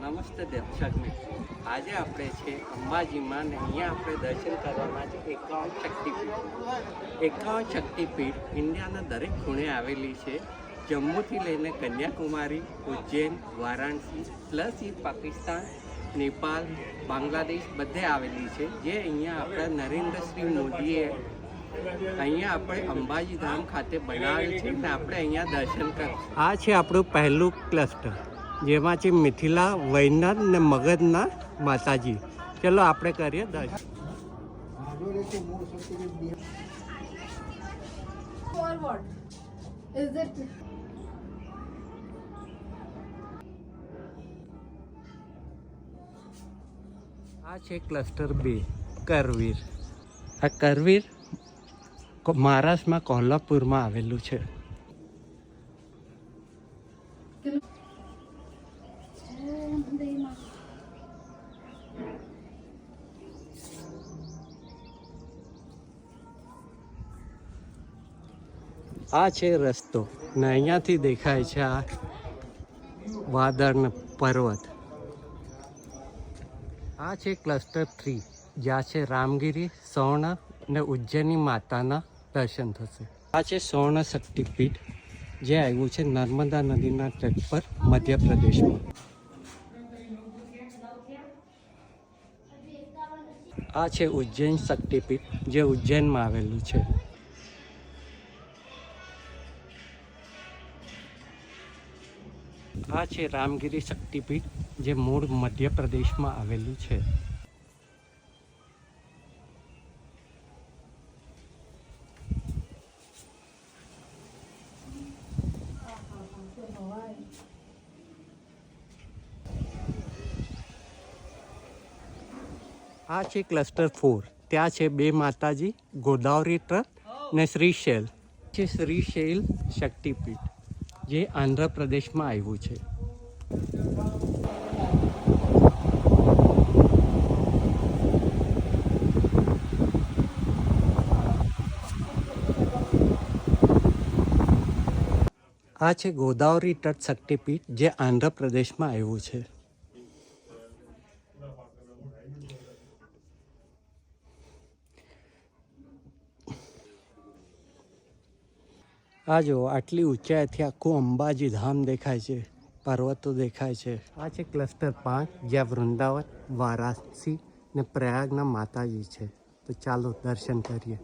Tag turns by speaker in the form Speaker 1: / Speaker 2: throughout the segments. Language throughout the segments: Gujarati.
Speaker 1: નમસ્તે દર્શક મિત્રો. આજે આપણે છે અંબાજીમાં ને અહીંયા આપણે દર્શન કરવાના છે એકાવન શક્તિપીઠ. એકાવન શક્તિપીઠ ઇન્ડિયાના દરેક ખૂણે આવેલી છે. જમ્મુથી લઈને કન્યાકુમારી, ઉજ્જૈન, વારાણસી, પ્લસ એ પાકિસ્તાન નેપાલ બાંગ્લાદેશ બધે આવેલી છે. જે અહીંયા આપણા નરેન્દ્રશ્રી મોદીએ અહીંયા આપણે અંબાજી ધામ ખાતે બનાવેલ છે ને આપણે અહીંયા દર્શન કર આ છે આપણું પહેલું ક્લસ્ટર. જેમાં છે મિથિલા વૈનાથ ને મગજના માતાજી. ચલો આપણે કરીએ દર્શન. આ છે ક્લસ્ટર બે, કરવીર. આ કરવીર મહારાષ્ટ્રમાં કોલ્હાપુરમાં આવેલું છે. આ છે રસ્તો ને અહીંયાથી દેખાય છે આ વાદળનો પર્વત. આ છે ક્લસ્ટર થ્રી, જ્યાં છે રામગીરી સૌર્ણ ને ઉજ્જૈની માતાના દર્શન થશે. આ છે સૌર્ણ શક્તિપીઠ, જે આવ્યું છે નર્મદા નદીના તટ પર મધ્યપ્રદેશમાં. આ છે ઉજ્જૈન શક્તિપીઠ, જે ઉજ્જૈનમાં આવેલું છે. આ છે રામગીરી શક્તિપીઠ, જે મૂળ મધ્યપ્રદેશમાં આવેલું છે. આ છે ક્લસ્ટર ફોર. ત્યાં છે બે માતાજી, ગોદાવરી ટ્રક ને શ્રીશૈલ. છે શ્રીશૈલ શક્તિપીઠ. જે આંધ્રપ્રદેશમાં આવ્યું છે. આ છે ગોદાવરી તટ શક્તિપીઠ જે આંધ્રપ્રદેશમાં આવ્યું છે. આ જો આટલી ઊંચાઈથી આખું અંબાજી ધામ દેખાય છે, પર્વતો દેખાય છે. આ છે ક્લસ્ટર પાંચ, જ્યાં વૃંદાવન, વારાણસી ને પ્રયાગના માતાજી છે. તો ચાલો દર્શન કરીએ.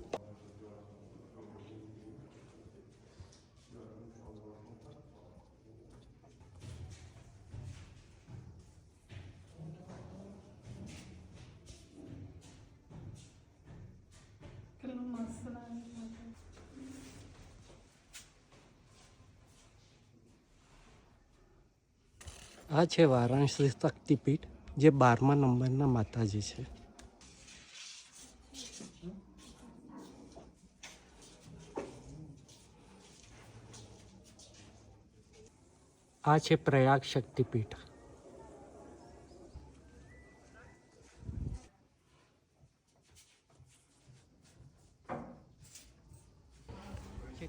Speaker 1: આ છે વારાણસી શક્તિપીઠ, જે બારમા નંબરના માતાજી છે. આ છે પ્રયાગ શક્તિપીઠ.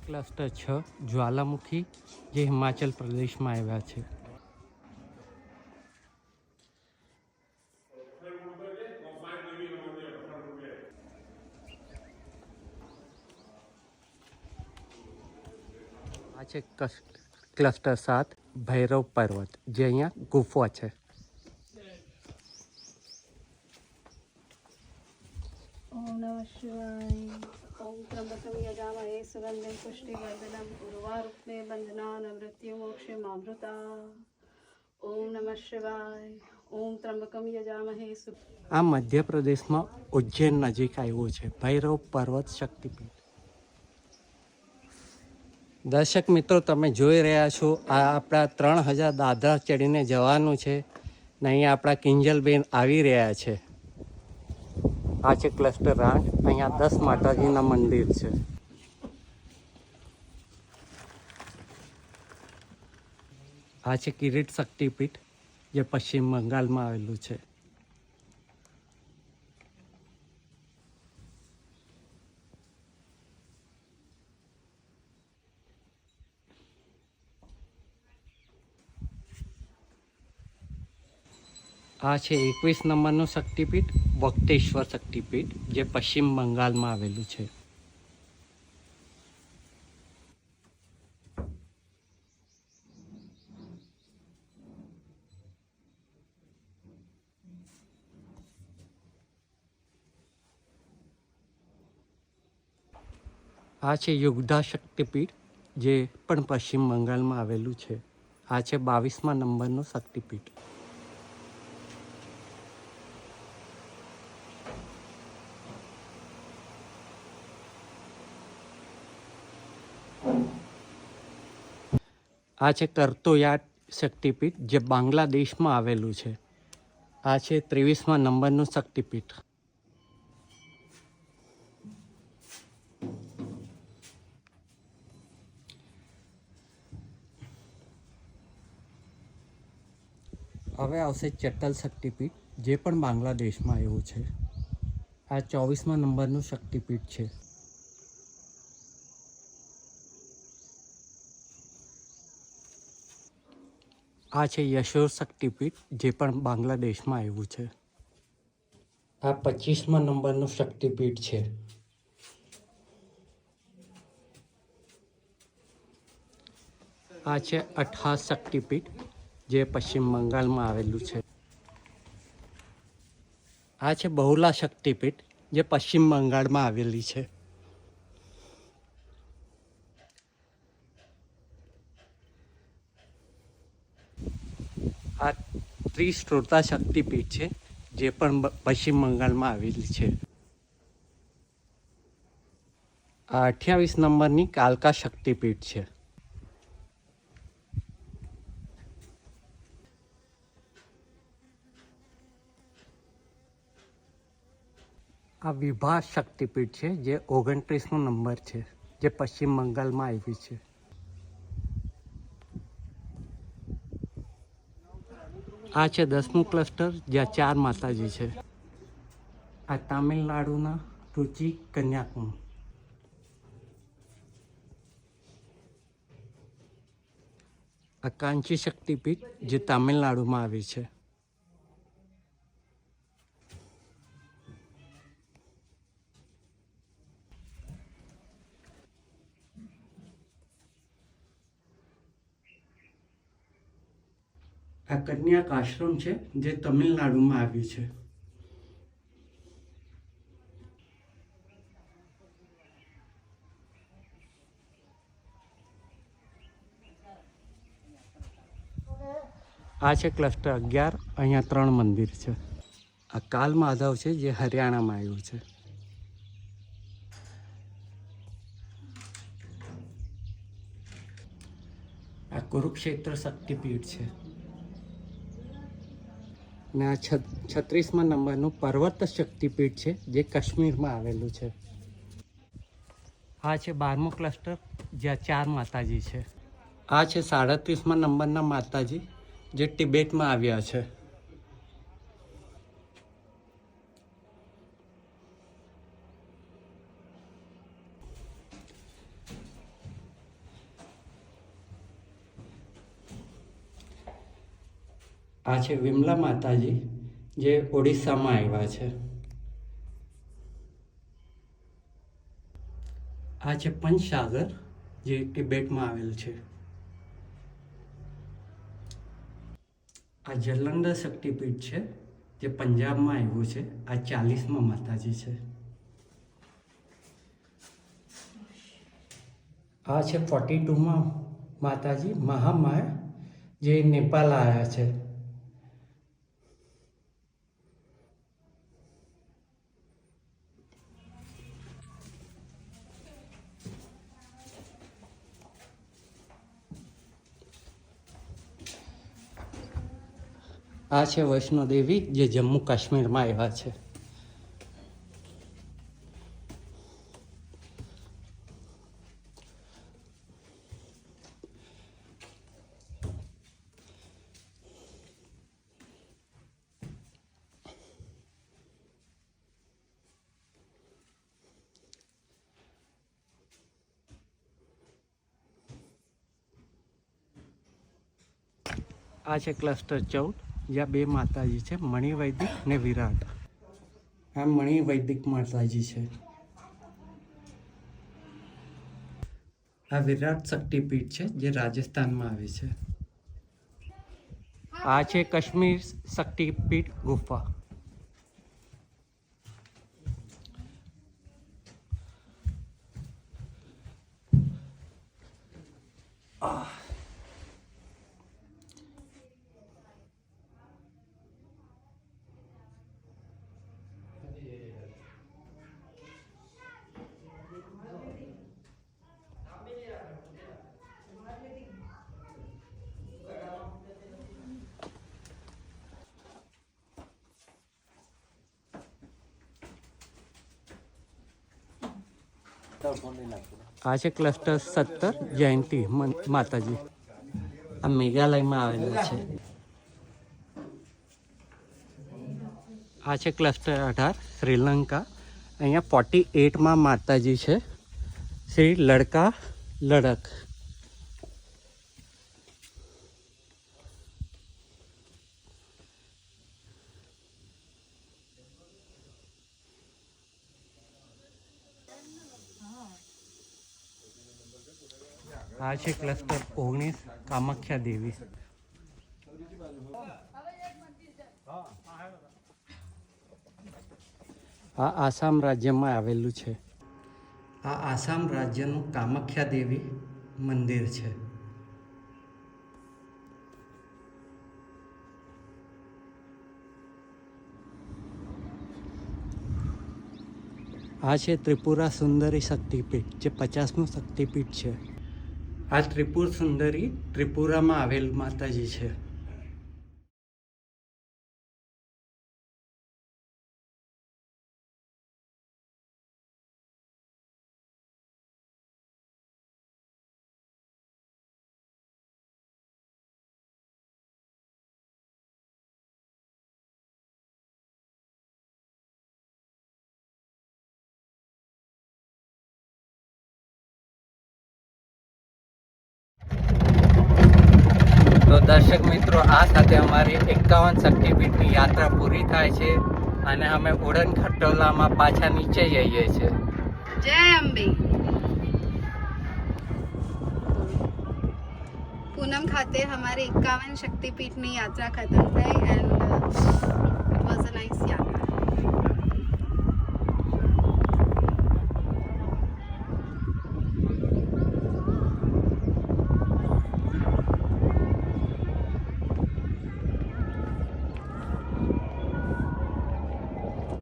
Speaker 1: ક્લસ્ટર છ જ્વાલામુખી, જે હિમાચલ પ્રદેશમાં આવ્યા છે. છે ક્લસ્ટર સાત ભૈરવ પર્વત જે અહીંયા ગુફા છે
Speaker 2: Sugandham Pushtivardanam Urvarukme Bandhanana Mrityumokshya Mamruta. Om Namah Shivaya. Om Trambakam Yajamahe Sugandham
Speaker 1: આ મધ્યપ્રદેશમાં ઉજ્જૈન નજીક આવ્યું છે ભૈરવ પર્વત શક્તિપીઠ દર્શક મિત્રો, તમે જોઈ રહ્યા છો, આ આપણા ત્રણ હજાર દાદરા ચડીને જવાનું છે ને અહીંયા આપણા કિંજલબેન આવી રહ્યા છે. આ છે ક્લસ્ટર આઠ અહીંયા દસ માતાજીના મંદિર છે. આ છે કિરીટ શક્તિપીઠ, જે પશ્ચિમ બંગાળમાં આવેલું છે. આ છે એકવીસ નંબરનું શક્તિપીઠ, વક્તેશ્વર શક્તિપીઠ, જે પશ્ચિમ બંગાળમાં આવેલું છે. આ છે યુગ્ધા શક્તિપીઠ, જે પણ પશ્ચિમ બંગાળમાં આવેલું છે. આ છે બાવીસમા નંબરનું શક્તિપીઠ. આ છે કરતોયાટ શક્તિપીઠ, જે બાંગ્લાદેશમાં આવેલું છે. આ છે ત્રેવીસમા નંબરનું શક્તિપીઠ. હવે આવશે ચેટલ શક્તિપીઠ, જે પણ બાંગ્લાદેશમાં આવ્યું છે. આ ચોવીસમાં નંબરનું શક્તિપીઠ છે. આ છે યશોર શક્તિપીઠ, જે પણ બાંગ્લાદેશમાં આવ્યું છે. આ પચીસમા નંબરનું શક્તિપીઠ છે. આ છે અઠાસ શક્તિપીઠ, જે પશ્ચિમ બંગાળમાં આવેલું છે. આ છે બહુલા શક્તિપીઠ, જે પશ્ચિમ બંગાળમાં આવેલી છે આ ત્રિસ્ત્રોતા શક્તિપીઠ છે, જે પણ પશ્ચિમ બંગાળમાં આવેલી છે. આ અઠ્યાવીસ નંબરની કાલકા શક્તિપીઠ છે. આ વિભા શક્તિપીઠ છે, જે ઓગણત્રીસનો નંબર છે, જે પશ્ચિમ બંગાળમાં આવી છે. આ છે દસમું ક્લસ્ટર, જ્યાં ચાર માતાજી છે. આ તામિલનાડુના રુચિ કન્યાકુમારી આ કાંચી શક્તિપીઠ જે તામિલનાડુમાં આવી છે. આ કન્યાક આશ્રમ છે, જે તમિલનાડુમાં આવ્યું છે. આ છે ક્લસ્ટર અગિયાર, અહીંયા ત્રણ મંદિર છે. આ કાલ માધવ છે, જે હરિયાણામાં આવ્યું છે. આ કુરુક્ષેત્ર શક્તિપીઠ છે. ને આ છત્રીસમાં નંબરનું પર્વત શક્તિપીઠ છે, જે કાશ્મીરમાં આવેલું છે. આ છે બારમું ક્લસ્ટર, જ્યાં ચાર માતાજી છે. આ છે સાડત્રીસમાં નંબરના માતાજી, જે તિબેટમાં આવ્યા છે. આ છે વિમલા માતાજી, જે ઓડિશામાં આવ્યા છે. આ છે પંચસાગર, જે તિબેટમાં આવેલ છે. આ જલંધર શક્તિપીઠ છે, જે પંજાબમાં આવ્યું છે. આ ચાલીસમાં માતાજી છે. આ છે ફોર્ટી ટુમાં માતાજી, મહામાયા, જે નેપાલ આવ્યા છે. આ છે વૈષ્ણોદેવી જે જમ્મુ કાશ્મીરમાં આવ્યા છે. આ છે ક્લસ્ટર ચૌદ. જ્યાં બે માતાજી છે મણિવૈદિક ને વિરાટ. આ મણિવૈદિક માતાજી છે. આ વિરાટ શક્તિપીઠ છે જે રાજસ્થાનમાં આવે છે. આ છે કાશ્મીર શક્તિપીઠ ગુફા. આ છે ક્લસ્ટર સત્તર જયંતિ માતાજી. આ મેઘાલયમાં આવેલા છે. આ છે ક્લસ્ટર અઢાર, શ્રીલંકા. અહીંયા ફોર્ટી એટમાં માતાજી છે. શ્રી લડકા લડક. છે ક્લસ્ટર ઓગણીસ, કામાખ્યા દેવી. આ આસામ રાજ્યમાં આવેલું છે. આ આસામ રાજ્યનું કામાખ્યા દેવી મંદિર છે. આ છે ત્રિપુરા સુંદરી શક્તિપીઠ, જે પચાસનું શક્તિપીઠ છે. આ ત્રિપુર સુંદરી ત્રિપુરામાં આવેલ માતાજી છે. દર્શક મિત્રો, આ સાથે અમારી એકાવન શક્તિપીઠની યાત્રા પૂરી થાય છે અને અમે ઉડન ખટોલામાં પાછા નીચે જઈએ છીએ.
Speaker 2: જય અંબી. પૂનમ ખાતે અમારી એકાવન શક્તિપીઠની યાત્રા ખતમ થઈ and it was a nice યાત્રા.